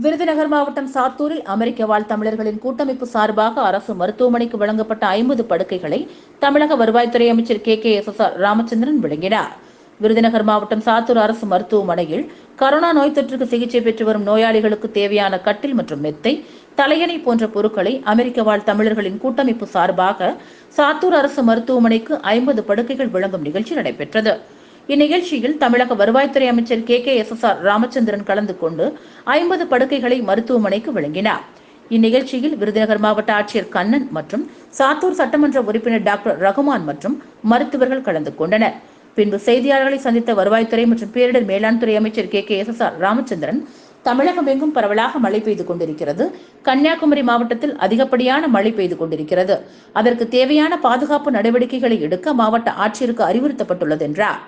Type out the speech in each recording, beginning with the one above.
விருதுநகர் மாவட்டம் சாத்தூரில் அமெரிக்க வாழ் தமிழர்களின் கூட்டமைப்பு சார்பாக அரசு மருத்துவமனைக்கு வழங்கப்பட்ட ஐம்பது படுக்கைகளை தமிழக வருவாய்த்துறை அமைச்சர் K. K. S. S. R. Ramachandran வழங்கினார் விருதுநகர் மாவட்டம் சாத்தூர் அரசு மருத்துவமனையில் கரோனா நோய் தொற்றுக்கு சிகிச்சை பெற்று வரும் நோயாளிகளுக்கு தேவையான கட்டில் மற்றும் மெத்தை தலையணை போன்ற பொருட்களை அமெரிக்க வாழ் தமிழர்களின் கூட்டமைப்பு சார்பாக சாத்தூர் அரசு மருத்துவமனைக்கு ஐம்பது படுக்கைகள் வழங்கும் நிகழ்ச்சி நடைபெற்றது. இந்நிகழ்ச்சியில் தமிழக வருவாய்த்துறை அமைச்சர் K K S S R Ramachandran கலந்து கொண்டு ஐம்பது படுக்கைகளை மருத்துவமனைக்கு வழங்கினார். இந்நிகழ்ச்சியில் விருதுநகர் மாவட்ட ஆட்சியர் கண்ணன் மற்றும் சாத்தூர் சட்டமன்ற உறுப்பினர் டாக்டர் ரகுமான் மற்றும் மருத்துவர்கள் கலந்து கொண்டனர். பின்பு செய்தியாளர்களை சந்தித்த வருவாய்த்துறை மற்றும் பேரிடர் மேலாண் துறை அமைச்சர் K K S S R Ramachandran Tamilagam எங்கும் பரவலாக மழை பெய்து கொண்டிருக்கிறது. கன்னியாகுமரி மாவட்டத்தில் அதிகப்படியான மழை பெய்து கொண்டிருக்கிறது. அதற்கு தேவையான பாதுகாப்பு நடவடிக்கைகளை எடுக்க மாவட்ட ஆட்சியருக்கு அறிவுறுத்தப்பட்டுள்ளது என்றார்.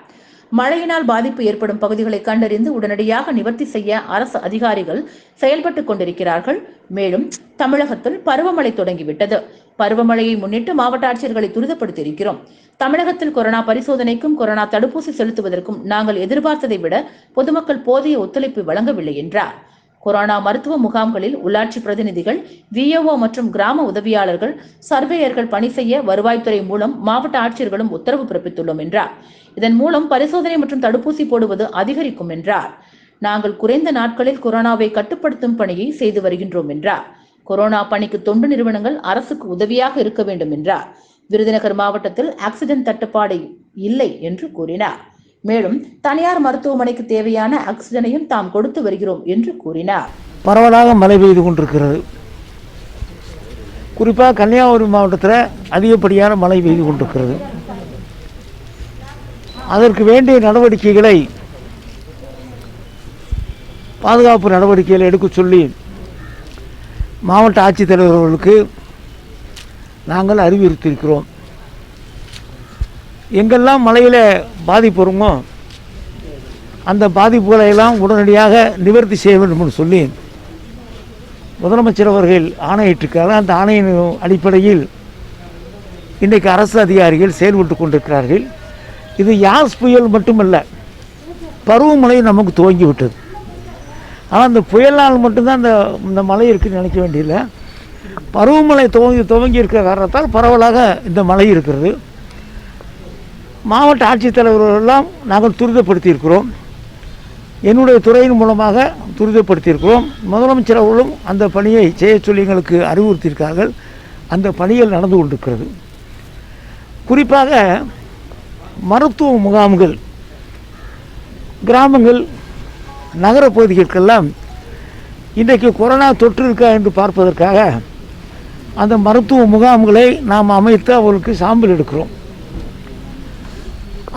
மழையினால் பாதிப்பு ஏற்படும் பகுதிகளை கண்டறிந்து உடனடியாக நிவர்த்தி செய்ய அரசு அதிகாரிகள் செயல்பட்டுக் கொண்டிருக்கிறார்கள். மேலும் தமிழகத்தில் பருவமழை தொடங்கிவிட்டது. பருவமழையை முன்னிட்டு மாவட்ட ஆட்சியர்களை துரிதப்படுத்தியிருக்கிறோம். தமிழகத்தில் கொரோனா பரிசோதனைக்கும் கொரோனா தடுப்பூசி செலுத்துவதற்கும் நாங்கள் எதிர்பார்த்ததை விட பொதுமக்கள் போதிய ஒத்துழைப்பு வழங்கவில்லை என்றார். கொரோனா மருத்துவ முகாம்களில் உள்ளாட்சி பிரதிநிதிகள் விஏஓ மற்றும் கிராம உதவியாளர்கள் சர்வேயர்கள் பணி செய்ய வருவாய்த்துறை மூலம் மாவட்ட ஆட்சியர்களும் உத்தரவு பிறப்பித்துள்ளோம் என்றார். இதன் மூலம் பரிசோதனை மற்றும் தடுப்பூசி போடுவது அதிகரிக்கும் என்றார். நாங்கள் குறைந்த நாட்களில் கொரோனாவை கட்டுப்படுத்தும் பணியை செய்து வருகின்றோம் என்றார். கொரோனா பணிக்கு தொண்டு நிறுவனங்கள் அரசுக்கு உதவியாக இருக்க வேண்டும் என்றார். விருதுநகர் மாவட்டத்தில் ஆக்சிஜன் தட்டுப்பாடு இல்லை என்று கூறினார். மேலும் தனியார் மருத்துவமனைக்கு தேவையான ஆக்சிஜனையும் தாம் கொடுத்து வருகிறோம் என்று கூறினார். பரவலாக மழை பெய்து கொண்டிருக்கிறது. குறிப்பாக கன்னியாகுமரி மாவட்டத்தில் அதிகப்படியான மழை பெய்து கொண்டிருக்கிறது. அதற்கு வேண்டிய நடவடிக்கைகளை பாதுகாப்பு நடவடிக்கைகளை எடுக்க சொல்லி மாவட்ட ஆட்சித்தலைவர்களுக்கு நாங்கள் அறிவுறுத்தியிருக்கிறோம். எங்கெல்லாம் மழையில் பாதிப்பு வருமோ அந்த பாதிப்புகளை எல்லாம் உடனடியாக நிவர்த்தி செய்ய வேண்டும்னு சொல்லி முதலமைச்சர் அவர்கள் ஆணையிட்டிருக்கிறார்கள். அந்த ஆணையின் அடிப்படையில் இன்றைக்கு அரசு அதிகாரிகள் செயல்பட்டு கொண்டிருக்கிறார்கள். இது யாஸ் புயல் மட்டுமல்ல பருவமழை நமக்கு துவங்கி விட்டது. ஆனால் அந்த புயலால் மட்டும்தான் அந்த இந்த மழை இருக்குன்னு நினைக்க வேண்டியதில்லை. பருவமழை துவங்கி துவங்கி இருக்கிற காரணத்தால் பரவலாக இந்த மழை இருக்கிறது. மாவட்ட ஆட்சித்தலைவர்களெல்லாம் நாங்கள் துரிதப்படுத்தியிருக்கிறோம். என்னுடைய துறையின் மூலமாக துரிதப்படுத்தியிருக்கிறோம். முதலமைச்சர் அவர்களும் அந்த பணியை செய்ய சொல்லி எங்களுக்கு அறிவுறுத்தியிருக்கார்கள். அந்த பணிகள் நடந்து கொண்டிருக்கிறது. குறிப்பாக மருத்துவ முகாம்கள் கிராமங்கள் நகர பகுதிகளுக்கெல்லாம் இன்றைக்கு கொரோனா தொற்று இருக்கா என்று பார்ப்பதற்காக அந்த மருத்துவ முகாம்களை நாம் அமைத்து அவர்களுக்கு சாம்பிள் எடுக்கிறோம்.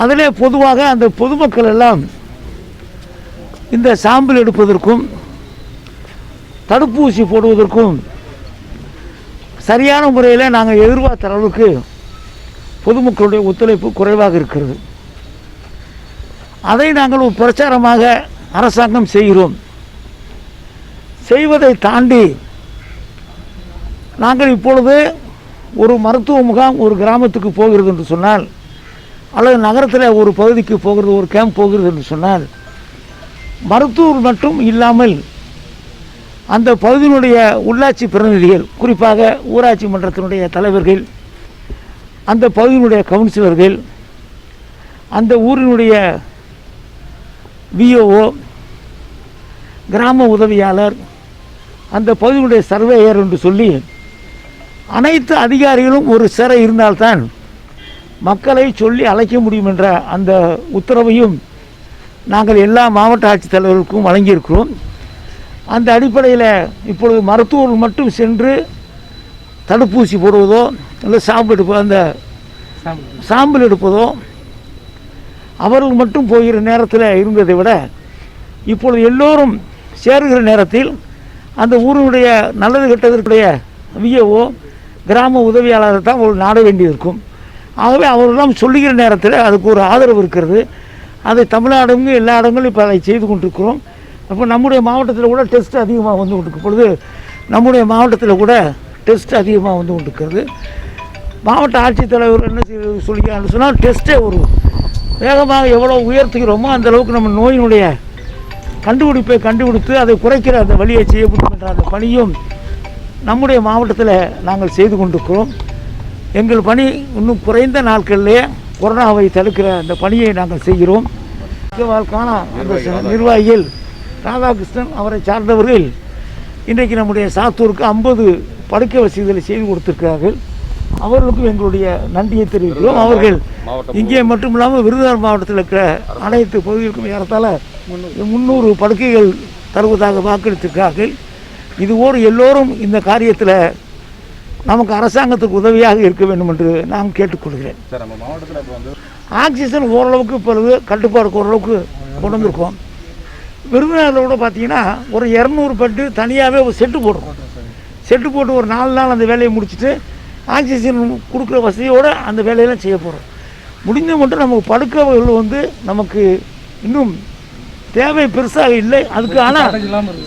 அதிலே பொதுவாக அந்த பொதுமக்கள் எல்லாம் இந்த சாம்பிள் எடுப்பதற்கும் தடுப்பூசி போடுவதற்கும் சரியான முறையில் நாங்கள் எதிர்பார்த்த அளவுக்கு பொதுமக்களுடைய ஒத்துழைப்பு குறைவாக இருக்கிறது. அதை நாங்கள் ஒரு பிரச்சாரமாக அரசாங்கம் செய்கிறோம். செய்வதை தாண்டி நாங்கள் இப்பொழுது ஒரு மருத்துவ முகாம் ஒரு கிராமத்துக்கு போகிறது என்று சொன்னால் அல்லது நகரத்தில் ஒரு பகுதிக்கு போகிறது ஒரு கேம்ப் போகிறது என்று சொன்னால் மருத்துவர் மட்டும் இல்லாமல் அந்த பகுதியினுடைய உள்ளாட்சி பிரதிநிதிகள் குறிப்பாக ஊராட்சி மன்றத்தினுடைய தலைவர்கள் அந்த பகுதியினுடைய கவுன்சிலர்கள் அந்த ஊரினுடைய விஓஓ கிராம உதவியாளர் அந்த பகுதியினுடைய சர்வேயர் என்று சொல்லி அனைத்து அதிகாரிகளும் ஒரு சேர இருந்தால்தான் மக்களை சொல்லி அழைக்க முடியும் என்ற அந்த உத்தரவையும் நாங்கள் எல்லா மாவட்ட ஆட்சித்தலைவர்களுக்கும் வழங்கியிருக்கிறோம். அந்த அடிப்படையில் இப்பொழுது மருத்துவர்கள் மட்டும் சென்று தடுப்பூசி போடுவதோ இல்லை சாம்பிள் எடுப்பதோ அந்த சாம்பிள் எடுப்பதோ அவர்கள் மட்டும் போகிற நேரத்தில் இருந்ததை விட இப்பொழுது எல்லோரும் சேருகிற நேரத்தில் அந்த ஊருடைய நல்லது கெட்டதற்குடைய விஏஓ கிராம உதவியாளர் தான் ஒரு நாட வேண்டியிருக்கும். ஆகவே அவரெல்லாம் சொல்லுகிற நேரத்தில் அதுக்கு ஒரு ஆதரவு இருக்கிறது. அதை தமிழ்நாடுங்க எல்லா இடங்களும் இப்போ அதை செய்து கொண்டிருக்கிறோம். அப்போ நம்முடைய மாவட்டத்தில் கூட டெஸ்ட் அதிகமாக வந்து கொண்டிருக்கும் பொழுது நம்முடைய மாவட்டத்தில் கூட டெஸ்ட் அதிகமாக வந்து கொண்டிருக்கிறது. மாவட்ட ஆட்சித்தலைவர் என்ன செய்ய சொல்லிக்கிறான்னு சொன்னால் டெஸ்ட்டே ஒரு வேகமாக எவ்வளோ உயர்த்துகிறோமோ அந்தளவுக்கு நம்ம நோயினுடைய கண்டுபிடிப்பை கண்டுபிடித்து அதை குறைக்கிற அந்த வழியை செய்ய முடியும் என்ற அந்த பணியும் நம்முடைய மாவட்டத்தில் நாங்கள் செய்து கொண்டிருக்கிறோம். எங்கள் பணி இன்னும் குறைந்த நாட்களிலே கொரோனாவை தடுக்கிற அந்த பணியை நாங்கள் செய்கிறோம். வாழ்க்கான அந்த நிர்வாகிகள் ராதாகிருஷ்ணன் அவரை சார்ந்தவர்கள் இன்றைக்கு நம்முடைய சாத்தூருக்கு ஐம்பது படுக்கை வசதிகளை செய்து கொடுத்திருக்கிறார்கள். அவர்களுக்கும் எங்களுடைய நன்றியை தெரிவிக்கிறோம். அவர்கள் இங்கே மட்டும் இல்லாமல் விருதுநகர் மாவட்டத்தில் இருக்கிற அனைத்து பகுதிகளுக்கும் ஏறத்தாழ முந்நூறு படுக்கைகள் தருவதாக வாக்களித்திருக்கிறார்கள். இதுபோல் எல்லோரும் இந்த காரியத்தில் நமக்கு அரசாங்கத்துக்கு உதவியாக இருக்க வேண்டும் என்று நான் கேட்டுக்கொள்கிறேன். சார் நம்ம மாவட்டத்தில் ஆக்சிஜன் ஓரளவுக்கு இப்பொழுது கட்டுப்பாடுக்கு ஓரளவுக்கு கொண்டு வந்திருக்கோம் கூட பார்த்தீங்கன்னா ஒரு இரநூறு பெட்டு தனியாகவே ஒரு செட்டு போடுறோம். செட்டு போட்டு ஒரு நாலு நாள் அந்த வேலையை முடிச்சுட்டு ஆக்சிஜன் கொடுக்குற வசதியோடு அந்த வேலையெல்லாம் செய்ய போகிறோம் முடிஞ்ச மட்டும் நமக்கு படுக்கைகள் வந்து நமக்கு இன்னும் தேவை பெருசாக இல்லை. அதுக்கு ஆனால்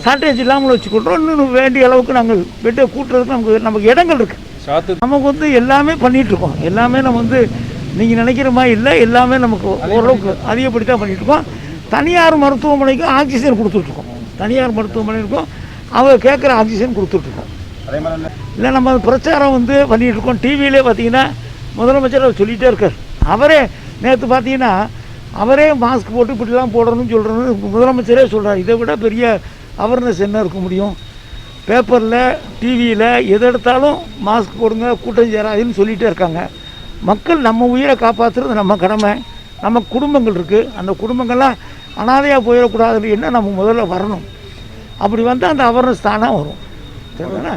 ஷார்ட்டேஜ் இல்லாமல் வச்சுக்கிட்டோம். இன்னும் வேண்டிய அளவுக்கு நாங்கள் பெட்டை கூட்டுறதுக்கு நமக்கு நமக்கு இடங்கள் இருக்குது நமக்கு வந்து எல்லாமே பண்ணிட்டு இருக்கோம். எல்லாமே நம்ம வந்து நீங்கள் நினைக்கிற மாதிரி இல்லை. எல்லாமே நமக்கு ஓரளவுக்கு அதிகப்படி தான் பண்ணிட்டு இருக்கோம். தனியார் மருத்துவமனைக்கு ஆக்சிஜன் கொடுத்துட்ருக்கோம் தனியார் மருத்துவமனைக்கும் அவங்க கேட்குற ஆக்சிஜன் கொடுத்துட்ருக்கோம் இல்லை நம்ம பிரச்சாரம் வந்து பண்ணிட்டு இருக்கோம். டிவியிலே பார்த்தீங்கன்னா முதலமைச்சர் அவர் சொல்லிகிட்டே இருக்கார். அவரே நேற்று பார்த்தீங்கன்னா அவரே மாஸ்க் போட்டு இப்படிலாம் போடணும்னு சொல்கிறேன்னு முதலமைச்சரே சொல்கிறார் இதை விட பெரிய அவேர்னஸ் என்ன இருக்க முடியும்? பேப்பரில் டிவியில் எது எடுத்தாலும் மாஸ்க் போடுங்க கூட்டம் சேராதுன்னு சொல்லிகிட்டே இருக்காங்க. மக்கள் நம்ம உயிரை காப்பாற்றுறது நம்ம கடமை. நம்ம குடும்பங்கள் இருக்குது அந்த குடும்பங்கள்லாம் அனாதையாக போயிடக்கூடாதுன்னு என்ன நம்ம முதல்ல வரணும்? அப்படி வந்தால் அந்த அவேர்னஸ் தானாக வரும். சரிங்களா